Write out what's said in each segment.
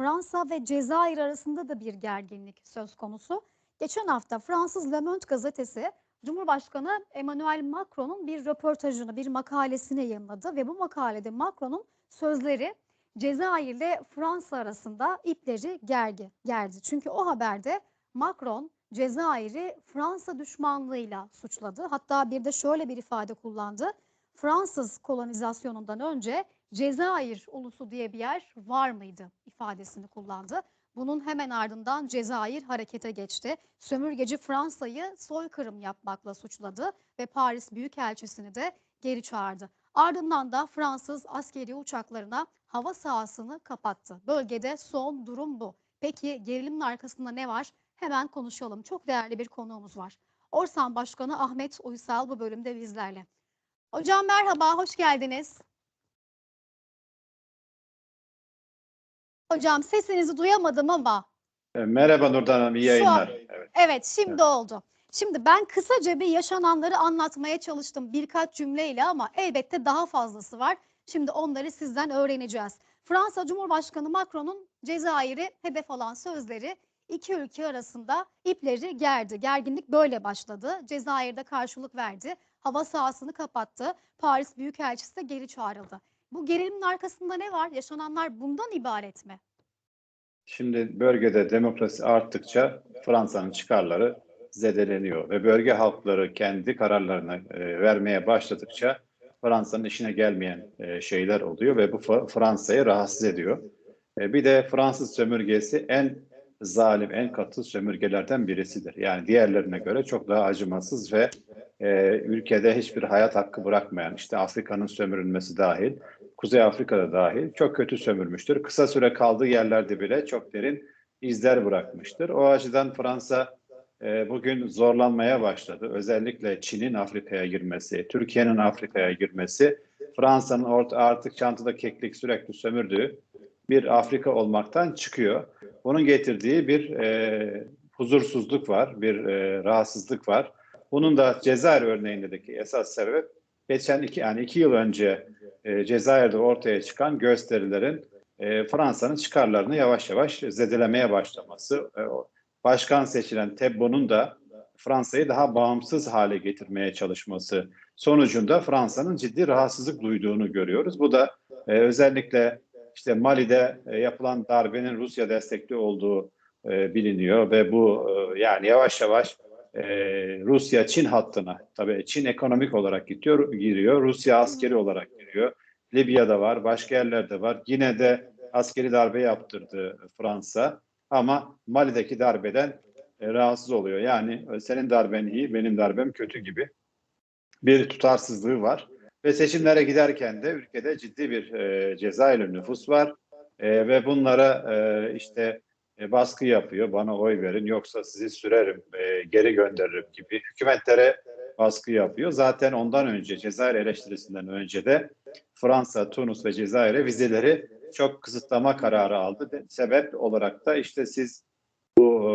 Fransa ve Cezayir arasında da bir gerginlik söz konusu. Geçen hafta Fransız Le Monde gazetesi Cumhurbaşkanı Emmanuel Macron'un bir röportajını, bir makalesini yayınladı ve bu makalede Macron'un sözleri Cezayir ile Fransa arasında ipleri gergi, gerdi. Çünkü o haberde Macron Cezayir'i Fransa düşmanlığıyla suçladı. Hatta bir de şöyle bir ifade kullandı. Fransız kolonizasyonundan önce Cezayir ulusu diye bir yer var mıydı ifadesini kullandı. Bunun hemen ardından Cezayir harekete geçti. Sömürgeci Fransa'yı soykırım yapmakla suçladı ve Paris Büyükelçisini de geri çağırdı. Ardından da Fransız askeri uçaklarına hava sahasını kapattı. Bölgede son durum bu. Peki gerilimin arkasında ne var? Hemen konuşalım. Çok değerli bir konuğumuz var. Orsan Başkanı Ahmet Uysal bu bölümde bizlerle. Hocam merhaba, hoş geldiniz. Hocam sesinizi duyamadım ama E, Merhaba Nurdan Hanım, iyi Şu an- yayınlar. Evet. evet şimdi oldu. Şimdi ben kısaca bir yaşananları anlatmaya çalıştım birkaç cümleyle ama elbette daha fazlası var. Şimdi onları sizden öğreneceğiz. Fransa Cumhurbaşkanı Macron'un Cezayir'i hedef alan sözleri iki ülke arasında ipleri gerdi. Gerginlik böyle başladı. Cezayir'de karşılık verdi. Hava sahasını kapattı. Paris Büyükelçisi de geri çağrıldı. Bu gerilimin arkasında ne var? Yaşananlar bundan ibaret mi? Şimdi bölgede demokrasi arttıkça Fransa'nın çıkarları zedeleniyor ve bölge halkları kendi kararlarını e, vermeye başladıkça Fransa'nın işine gelmeyen e, şeyler oluyor ve bu Fransa'yı rahatsız ediyor. E, bir de Fransız sömürgesi en zalim, en katı sömürgelerden birisidir. Yani diğerlerine göre çok daha acımasız ve e, ülkede hiçbir hayat hakkı bırakmayan, işte Afrika'nın sömürülmesi dahil, Kuzey Afrika'da dahil çok kötü sömürmüştür. Kısa süre kaldığı yerlerde bile çok derin izler bırakmıştır. O açıdan Fransa e, bugün zorlanmaya başladı. Özellikle Çin'in Afrika'ya girmesi, Türkiye'nin Afrika'ya girmesi, Fransa'nın artık çantada keklik sürekli sömürdüğü bir Afrika olmaktan çıkıyor. Bunun getirdiği bir e, huzursuzluk var, bir e, rahatsızlık var. Bunun da Cezayir örneğindeki esas sebep geçen iki yani iki yıl önce e, Cezayir'de ortaya çıkan gösterilerin e, Fransa'nın çıkarlarını yavaş yavaş zedelemeye başlaması. E, başkan seçilen Tebbo'nun da Fransa'yı daha bağımsız hale getirmeye çalışması sonucunda Fransa'nın ciddi rahatsızlık duyduğunu görüyoruz. Bu da e, özellikle işte Mali'de e, yapılan darbenin Rusya destekli olduğu e, biliniyor ve bu e, yani yavaş yavaş e, Rusya-Çin hattına tabii Çin ekonomik olarak gidiyor, giriyor, Rusya askeri olarak giriyor. Libya'da var, başka yerlerde var. Yine de askeri darbe yaptırdı Fransa ama Mali'deki darbeden rahatsız oluyor. Yani senin darben iyi, benim darbem kötü gibi bir tutarsızlığı var. Ve seçimlere giderken de ülkede ciddi bir e, Cezayirli nüfus var E, ve bunlara e, işte e, baskı yapıyor. Bana oy verin yoksa sizi sürerim, e, geri gönderirim gibi hükümetlere baskı yapıyor. Zaten ondan önce Cezayir eleştirisinden önce de Fransa, Tunus ve Cezayir'e vizeleri çok kısıtlama kararı aldı. Sebep olarak da işte siz bu e,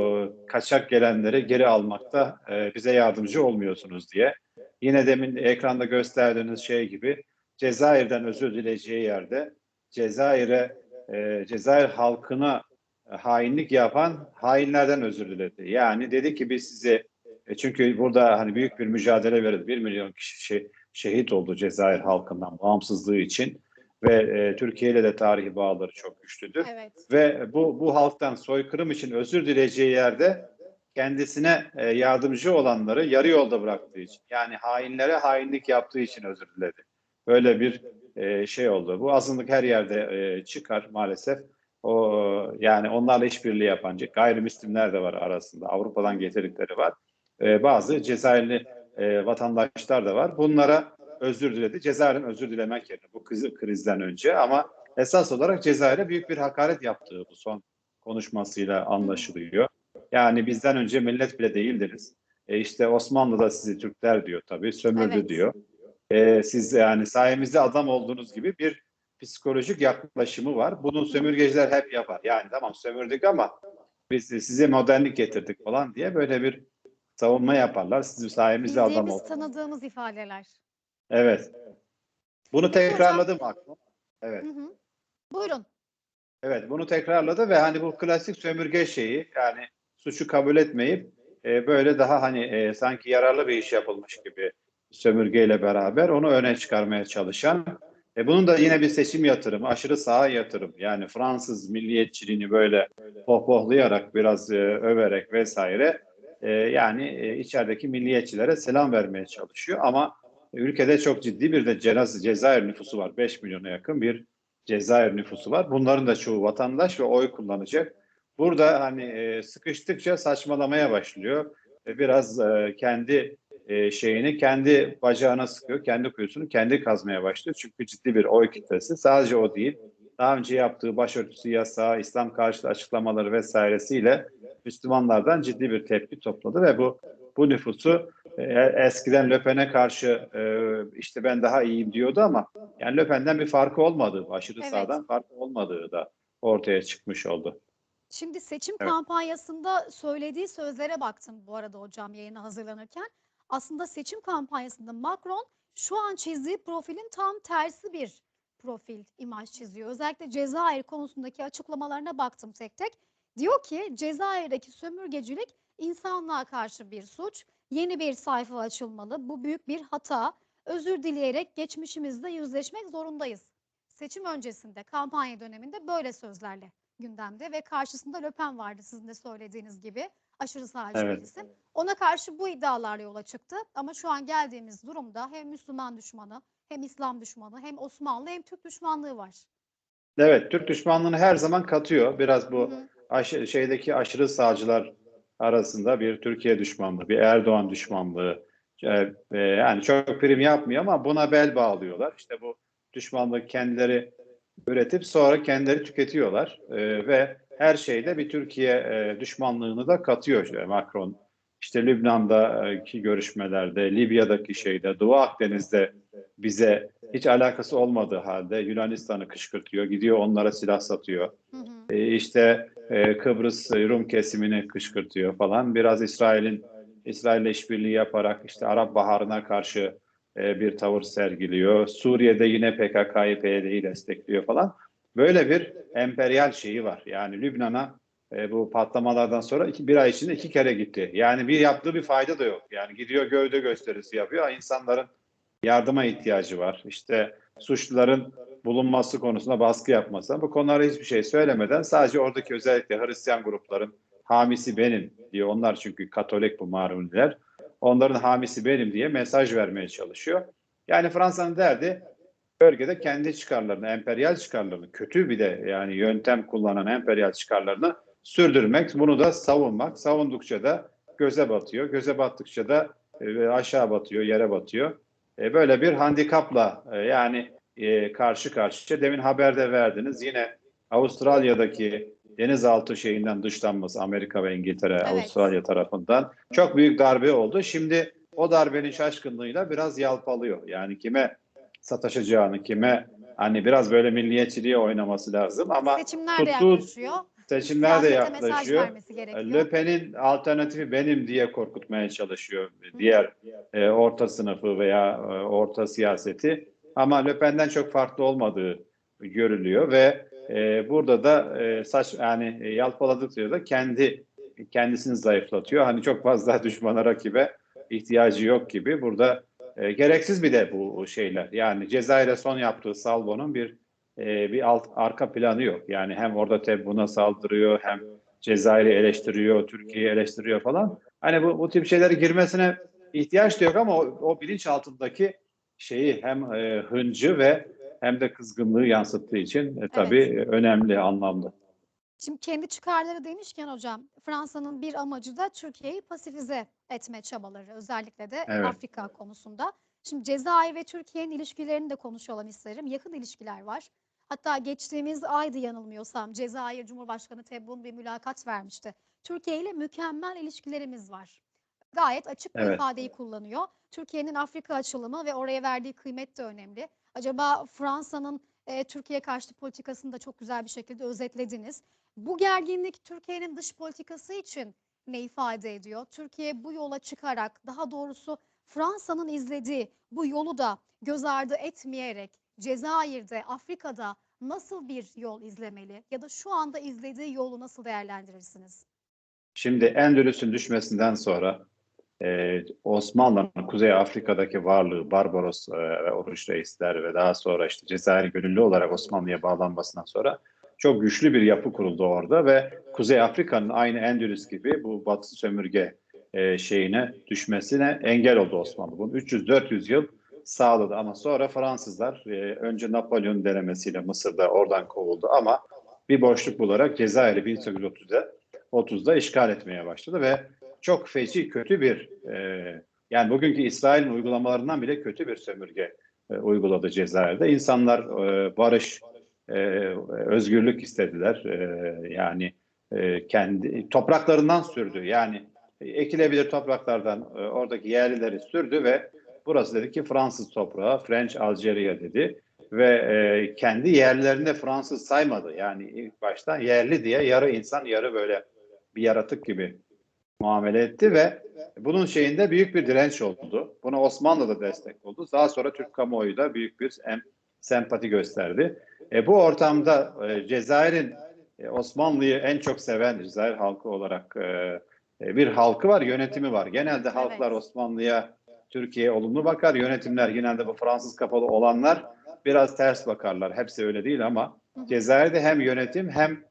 kaçak gelenleri geri almakta e, bize yardımcı olmuyorsunuz diye. Yine demin ekranda gösterdiğiniz şey gibi Cezayir'den özür dileyeceği yerde Cezayir'e e, Cezayir halkına e, hainlik yapan hainlerden özür diledi. Yani dedi ki biz sizi e, çünkü burada hani büyük bir mücadele verildi. Bir milyon kişi şe- şehit oldu Cezayir halkından bağımsızlığı için ve e, Türkiye ile de tarihi bağları çok güçlüdür. Evet. Ve bu bu halktan soykırım için özür dileyeceği yerde kendisine e, yardımcı olanları yarı yolda bıraktığı için yani hainlere hainlik yaptığı için özür diledi. Böyle bir e, şey oldu. Bu azınlık her yerde e, çıkar maalesef. O yani onlarla işbirliği yapan gayrimüslimler de var arasında. Avrupa'dan getirdikleri var. Bazı Cezayirli vatandaşlar da var. Bunlara özür diledi. Cezayir'in özür dilemek yerine bu kriz, krizden önce ama esas olarak Cezayir'e büyük bir hakaret yaptığı bu son konuşmasıyla anlaşılıyor. Yani bizden önce millet bile değildiniz. E işte Osmanlı da sizi Türkler diyor tabii, sömürdü Evet. diyor. E, siz yani sayemizde adam olduğunuz gibi bir psikolojik yaklaşımı var. Bunu sömürgeciler hep yapar. Yani tamam sömürdük ama biz size modernlik getirdik falan diye böyle bir savunma yaparlar. Siz sayemizde adam oldunuz. tanıdığımız ifadeler. Evet. Bunu tekrarladım aklıma. Evet. Hı hı. Buyurun. Evet, bunu tekrarladı ve hani bu klasik sömürge şeyi yani suçu kabul etmeyip e, böyle daha hani e, sanki yararlı bir iş yapılmış gibi sömürgeyle beraber onu öne çıkarmaya çalışan e, bunun da yine bir seçim yatırımı, aşırı sağa yatırım. Yani Fransız milliyetçiliğini böyle pohpohlayarak, biraz e, överek vesaire e, yani e, içerideki milliyetçilere selam vermeye çalışıyor. Ama ülkede çok ciddi bir de Cez- Cezayir nüfusu var. 5 milyona yakın bir Cezayir nüfusu var. Bunların da çoğu vatandaş ve oy kullanacak. Burada hani e, sıkıştıkça saçmalamaya başlıyor. E, biraz e, kendi e, şeyini kendi bacağına sıkıyor, kendi kuyusunu kendi kazmaya başlıyor. Çünkü ciddi bir oy kitlesi. Sadece o değil. Daha önce yaptığı başörtüsü yasağı, İslam karşıtı açıklamaları vesairesiyle Müslümanlardan ciddi bir tepki topladı ve bu bu nüfusu e, eskiden Le Pen'e karşı e, işte ben daha iyiyim diyordu ama yani Le Pen'den bir farkı olmadığı, aşırı Evet. sağdan farkı olmadığı da ortaya çıkmış oldu. Şimdi seçim Evet. kampanyasında söylediği sözlere baktım bu arada hocam yayına hazırlanırken. Aslında seçim kampanyasında Macron şu an çizdiği profilin tam tersi bir profil, imaj çiziyor. Özellikle Cezayir konusundaki açıklamalarına baktım tek tek. Diyor ki Cezayir'deki sömürgecilik insanlığa karşı bir suç. Yeni bir sayfa açılmalı. Bu büyük bir hata. Özür dileyerek geçmişimizle yüzleşmek zorundayız. Seçim öncesinde, kampanya döneminde böyle sözlerle gündemde ve karşısında Le Pen vardı sizin de söylediğiniz gibi. Aşırı sağcı bir Evet. isim. Ona karşı bu iddialarla yola çıktı. Ama şu an geldiğimiz durumda hem Müslüman düşmanı, hem İslam düşmanı, hem Osmanlı, hem Türk düşmanlığı var. Evet, Türk düşmanlığını her zaman katıyor. Biraz bu aşı, şeydeki aşırı sağcılar arasında bir Türkiye düşmanlığı, bir Erdoğan düşmanlığı. e, e, yani çok prim yapmıyor ama buna bel bağlıyorlar. İşte bu düşmanlığı kendileri üretip sonra kendileri tüketiyorlar. E, ve her şeyde bir Türkiye e, düşmanlığını da katıyor işte Macron. İşte Lübnan'daki görüşmelerde, Libya'daki şeyde, Doğu Akdeniz'de bize hiç alakası olmadığı halde Yunanistan'ı kışkırtıyor, gidiyor onlara silah satıyor. Hı hı. E, işte e, Kıbrıs Rum kesimini kışkırtıyor falan. Biraz İsrail'in İsrail'le işbirliği yaparak işte Arap Baharı'na karşı e, bir tavır sergiliyor. Suriye'de yine PKK'yı PYD'yi destekliyor falan. Böyle bir emperyal şeyi var. Yani Lübnan'a e, bu patlamalardan sonra iki, bir ay içinde iki kere gitti. Yani bir yaptığı bir fayda da yok. Yani gidiyor gövde gösterisi yapıyor. İnsanların yardıma ihtiyacı var. İşte suçluların bulunması konusunda baskı yapması. Bu konulara hiçbir şey söylemeden sadece oradaki özellikle Hristiyan grupların hamisi benim diye onlar çünkü Katolik bu Maruniler. Onların hamisi benim diye mesaj vermeye çalışıyor. Yani Fransa'nın derdi bölgede kendi çıkarlarını, emperyal çıkarlarını, kötü bir de yani yöntem kullanan emperyal çıkarlarını sürdürmek, bunu da savunmak. Savundukça da göze batıyor. Göze battıkça da e, aşağı batıyor, yere batıyor. E, böyle bir handikapla e, yani karşı karşıya. Demin haberde verdiniz. Yine Avustralya'daki denizaltı şeyinden dışlanması Amerika ve İngiltere, Evet. Avustralya tarafından çok büyük darbe oldu. Şimdi o darbenin şaşkınlığıyla biraz yalpalıyor. Yani kime sataşacağını, kime hani biraz böyle milliyetçiliğe oynaması lazım ama Seçimler tuttuğu yaklaşıyor. seçimler de yaklaşıyor. Le Pen'in alternatifi benim diye korkutmaya çalışıyor diğer e, orta sınıfı veya e, orta siyaseti. Ama Le Pen'den çok farklı olmadığı görülüyor ve e, burada da e, saç yani e, yalpaladıkça da kendi kendisini zayıflatıyor. Hani çok fazla düşmana rakibe ihtiyacı yok gibi. Burada e, gereksiz bir de bu şeyler. Yani Cezayir'e son yaptığı salvonun bir e, bir alt arka planı yok. Yani hem orada Tebun'a saldırıyor hem Cezayir'i eleştiriyor, Türkiye'yi eleştiriyor falan. Hani bu, bu tip şeylere girmesine ihtiyaç da yok ama o, o bilinç altındaki şeyi hem e, hıncı ve hem de kızgınlığı yansıttığı için e, tabii Evet. önemli anlamda. Şimdi kendi çıkarları demişken hocam Fransa'nın bir amacı da Türkiye'yi pasifize etme çabaları özellikle de Evet. Afrika konusunda. Şimdi Cezayir ve Türkiye'nin ilişkilerini de konuşalım isterim. Yakın ilişkiler var. Hatta geçtiğimiz aydı yanılmıyorsam Cezayir Cumhurbaşkanı Tebboune bir mülakat vermişti. Türkiye ile mükemmel ilişkilerimiz var. Gayet açık bir Evet. ifadeyi kullanıyor. Türkiye'nin Afrika açılımı ve oraya verdiği kıymet de önemli. Acaba Fransa'nın e, Türkiye karşıtı politikasını da çok güzel bir şekilde özetlediniz. Bu gerginlik Türkiye'nin dış politikası için ne ifade ediyor? Türkiye bu yola çıkarak daha doğrusu Fransa'nın izlediği bu yolu da göz ardı etmeyerek Cezayir'de, Afrika'da nasıl bir yol izlemeli ya da şu anda izlediği yolu nasıl değerlendirirsiniz? Şimdi Endülüs'ün düşmesinden sonra e, Osmanlı'nın Kuzey Afrika'daki varlığı, Barbaros e, ve Oruç Reisler ve daha sonra işte Cezayir gönüllü olarak Osmanlı'ya bağlanmasından sonra çok güçlü bir yapı kuruldu orada ve Kuzey Afrika'nın aynı Endülüs gibi bu Batı sömürge e, şeyine düşmesine engel oldu Osmanlı. Bunu 300-400 yıl sağladı ama sonra Fransızlar e, önce Napolyon denemesiyle Mısır'da oradan kovuldu ama bir boşluk bularak Cezayir'i 1830'da 30'da işgal etmeye başladı ve çok feci kötü bir e, yani bugünkü İsrail'in uygulamalarından bile kötü bir sömürge e, uyguladı Cezayir'de. İnsanlar e, barış, e, özgürlük istediler. E, yani e, kendi topraklarından sürdü. Yani e, ekilebilir topraklardan e, oradaki yerlileri sürdü ve burası dedi ki Fransız toprağı, French Algeria dedi ve e, kendi yerlerinde Fransız saymadı. Yani ilk başta yerli diye yarı insan yarı böyle bir yaratık gibi muamele etti ve bunun şeyinde büyük bir direnç oldu. Buna Osmanlı da destek oldu. Daha sonra Türk kamuoyu da büyük bir em, sempati gösterdi. E, bu ortamda e, Cezayir'in e, Osmanlı'yı en çok seven Cezayir halkı olarak e, e, bir halkı var, yönetimi var. Genelde halklar Evet. Osmanlı'ya, Türkiye'ye olumlu bakar. Yönetimler genelde bu Fransız kapalı olanlar biraz ters bakarlar. Hepsi öyle değil ama. Cezayir'de hem yönetim hem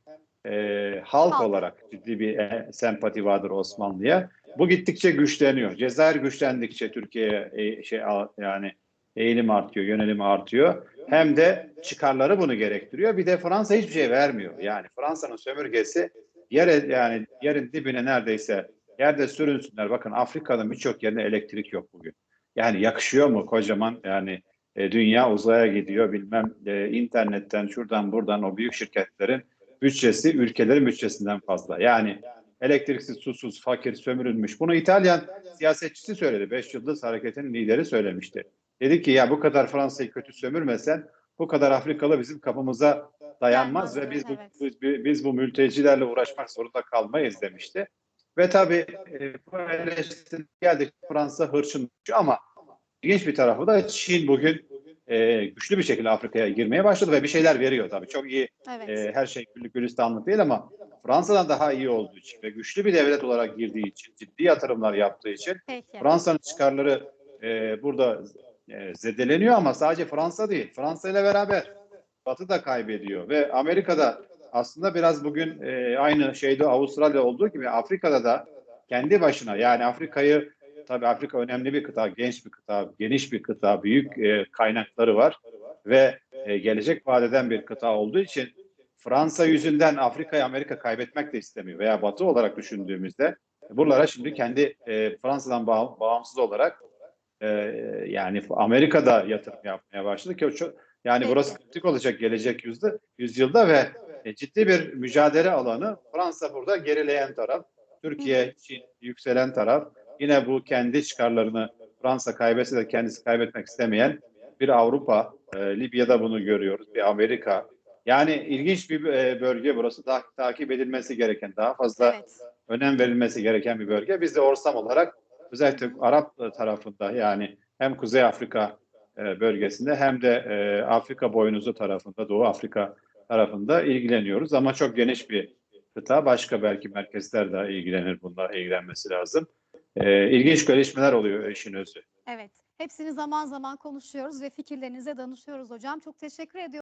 e, halk olarak ciddi bir e, sempati vardır Osmanlı'ya. Bu gittikçe güçleniyor. Cezayir güçlendikçe Türkiye'ye e, şey yani eğilim artıyor, yönelim artıyor. Hem de çıkarları bunu gerektiriyor. Bir de Fransa hiçbir şey vermiyor. Yani Fransa'nın sömürgesi yere yani yerin dibine neredeyse yerde sürünsünler. Bakın Afrika'nın birçok yerine elektrik yok bugün. Yani yakışıyor mu kocaman yani e, dünya uzaya gidiyor bilmem e, internetten şuradan buradan o büyük şirketlerin bütçesi ülkelerin bütçesinden fazla. Yani elektriksiz, susuz, fakir, sömürülmüş. Bunu İtalyan siyasetçisi söyledi. Beş Yıldız Hareketi'nin lideri söylemişti. Dedi ki ya bu kadar Fransa'yı kötü sömürmesen bu kadar Afrikalı bizim kapımıza dayanmaz ve biz bu, biz, biz bu mültecilerle uğraşmak zorunda kalmayız demişti. Ve tabii e, bu eleştiri geldik Fransa hırçın ama ilginç bir tarafı da Çin bugün e, güçlü bir şekilde Afrika'ya girmeye başladı ve bir şeyler veriyor tabii. Çok iyi Evet. e, her şey güllük gülistanlık değil ama Fransa'dan daha iyi olduğu için ve güçlü bir devlet olarak girdiği için, ciddi yatırımlar yaptığı için. Fransa'nın çıkarları e, burada e, zedeleniyor ama sadece Fransa değil. Fransa ile beraber Batı da kaybediyor ve Amerika'da aslında biraz bugün e, aynı şeyde Avustralya olduğu gibi Afrika'da da kendi başına yani Afrika'yı tabii Afrika önemli bir kıta, genç bir kıta, geniş bir kıta, büyük e, kaynakları var ve e, gelecek vadeden bir kıta olduğu için Fransa yüzünden Afrika'yı Amerika kaybetmek de istemiyor veya Batı olarak düşündüğümüzde buralara şimdi kendi e, Fransa'dan bağ- bağımsız olarak e, yani Amerika'da yatırım yapmaya başladı ki çok yani burası kritik olacak gelecek yüzde, yüzyılda ve e, ciddi bir mücadele alanı. Fransa burada gerileyen taraf, Türkiye, Çin yükselen taraf. Yine bu kendi çıkarlarını Fransa kaybetse de kendisi kaybetmek istemeyen bir Avrupa, e, Libya'da bunu görüyoruz, bir Amerika. Yani ilginç bir e, bölge burası. Daha, takip edilmesi gereken, daha fazla Evet. önem verilmesi gereken bir bölge. Biz de Orsam olarak özellikle Arap tarafında yani hem Kuzey Afrika e, bölgesinde hem de e, Afrika boynuzu tarafında, Doğu Afrika tarafında ilgileniyoruz. Ama çok geniş bir kıta. Başka belki merkezler de ilgilenir bununla ilgilenmesi lazım. E, ilginç gelişmeler oluyor işin özü. Evet. Hepsini zaman zaman konuşuyoruz ve fikirlerinize danışıyoruz hocam. Çok teşekkür ediyorum.